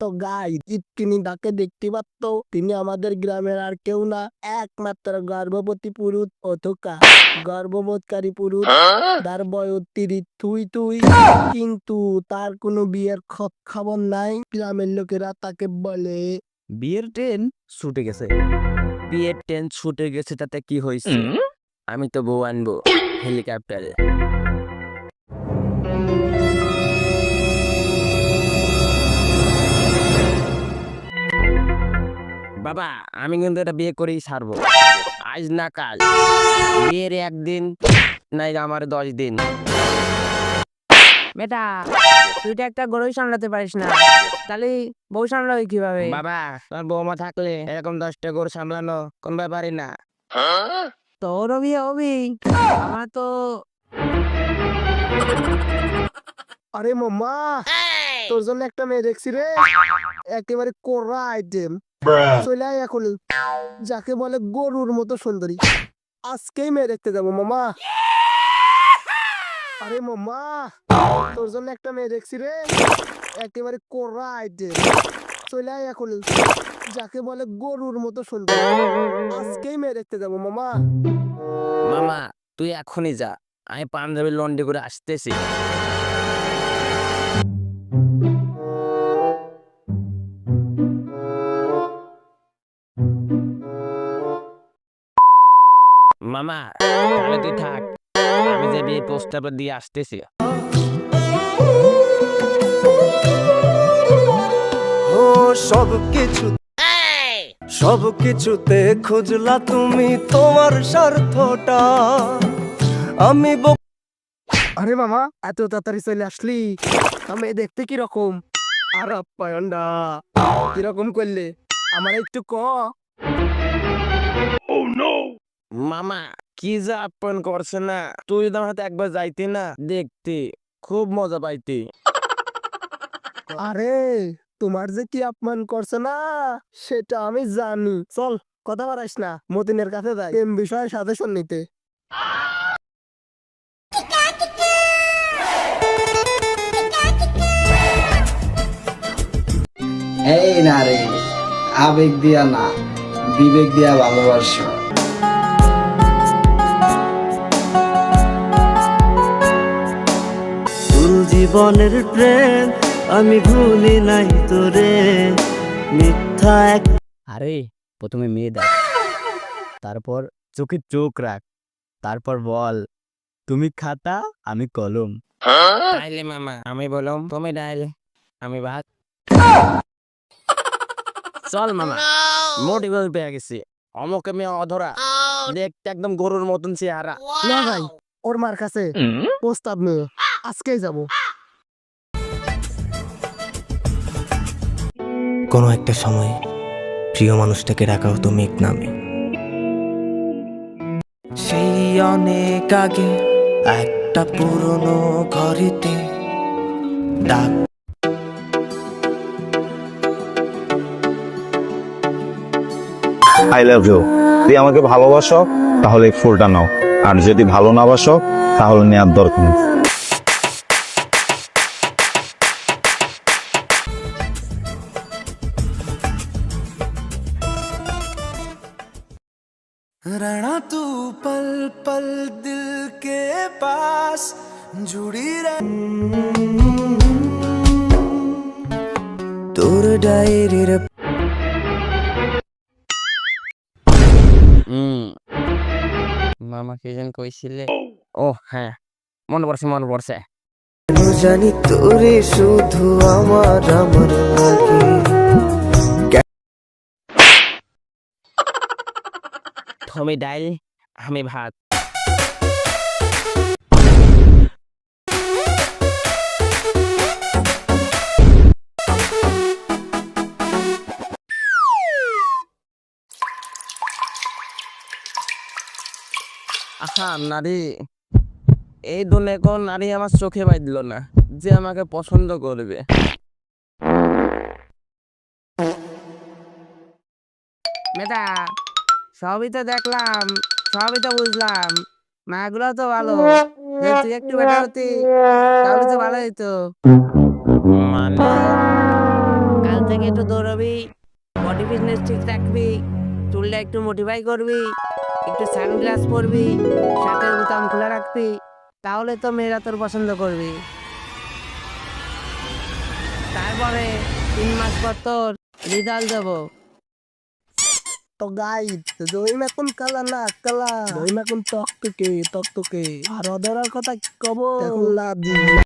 একমাত্র গাই ইটকিনি তাকে দেখতে পারত তিনি আমাদের গ্রামের আর কেউ না একমাত্র গর্ভবতী পুরুষ অথকা গর্ভবোধকারী পুরুষ তার বয়স তিরিশ তুই তুই কিন্তু তার কোনো বিয়ের খবর নাই। গ্রামের লোকেরা তাকে বলে বিয়ের ট্রেন ছুটে গেছে। বিয়ের ট্রেন ছুটে গেছে তাতে কি হয়েছে? আমি তো বউ আনব হেলিকপ্টারে। বাবা আমি কিন্তু এটা বিয়ে করেই ছাড়বো। আজ না কাল। বিয়ের একদিন নাই আমার দশ দিন। বেটা তুই তো একটা গরুই সামলাতে পারিস না। তাহলে বউ সামলাবি কীভাবে? বাবা তোর বৌমা থাকলে এরকম দশটা গরু সামলানো কোন ব্যাপারই না। তোরও বিয়ে হবি আমার তো আরে মামা তোর জন্য একটা মেয়ে দেখছি রে। একেবারে কোরা আইটেম চলে আয় এখন। যাকে বলে গরুর মতো সুন্দরী। আজকেই মেয়ে দেখতে যাব মামা। আরে মামা তোর জন্য একটা মেয়ে দেখছি রে। একেবারে কোরা আইটেম চলে আয় এখন। যাকে বলে গরুর মতো সুন্দরী। আজকেই মেয়ে দেখতে যাব মামা। মামা তুই এখনই যা। আমি পাঞ্জাবি লন্ডি করে আসতেছি। মামা তাহলে তুই থাক। আমি যে বিয়ে প্রস্তাবটা দিয়ে আসতেছি। ও সব কিছু সব কিছুতে খুঁজলা তুমি তোমার স্বার্থটা। আমি ব- আরে মামা এত তাড়াতাড়ি চলে আসলি? আমি দেখতে কীরকম? আর আপ্যায়নটা কীরকম করলে? আমার একটু ক। মামা কি যে আপন করছে না? তুই যদি আমার একবার যাইতি না দেখতে খুব মজা পাইতি। আরে তোমার যে কি অপমান করছে না সেটা আমি জানি। চল কথা বাড়াইস না মতিনের কাছে যাই। প্রেম বিষয়ে সাজেশন নিতে। এই না রে আবেগ দিয়া না বিবেক দিয়া ভালোবাসো। জীবনের প্রেম আমি ভুলি নাই তোরে। মিথ্যা এক আরে প্রথমে মেয়ে দেখ। তারপর চোখে চোখ রাখ। তারপর বল তুমি খাতা আমি কলম। তাইলে মামা আমি বললাম তুমি ডাইল আমি ভাত। চল মামা মোটিভেল পেয়ে গেছি। অমকে মেয়ে অধরা। দেখতে একদম গরুর মতন চেহারা। না ভাই ওর মার কাছে প্রস্তাব নিয়ে আজকেই যাব। কোনো একটা সময় প্রিয় মানুষটাকে ডাকা হতো মেঘ নামে। সেই অনেক আগে একটা পুরনো ঘরেতে ডাক আই লাভ ইউ তুই আমাকে ভালোবাসো তাহলে এই ফুলটা নাও। আর যদি ভালো না বাসো তাহলে নেওয়ার দরকার নেই रहना तू पल पल दिल के पास जुड़ी रह তোর ডায়েরির হুম মামা কি যেন কইছিলে ও হ্যাঁ মনে পড়ছে মনে পড়ছে জানি তোরে শুধু আমার আমার লাগে তুমি ডাইল আমি ভাত আহা নারী। এই দুনে কোন নারী আমার চোখে দিল না যে আমাকে পছন্দ করবে। বেটা সবই তো দেখলাম সবই তো বুঝলাম। মাগুলো তো ভালো তুই একটু বেটা হতি তাহলে তো ভালো হইতো। মানে? কাল থেকে থেকে একটু দৌড়বি বডি ফিটনেস ঠিক রাখবি চুলটা একটু মোটিফাই করবি একটু সানগ্লাস পরবি শার্টের বোতাম খুলে রাখবি তাহলে তো মেয়েরা তোর পছন্দ করবি। তারপরে তিন মাস পর তোর রেজাল্ট দেবো। তো গাই রহিম এখন কালা না কালা। রহিম এখন টক টকে টক টকে আর আর কথা কি কব? এখন লাভ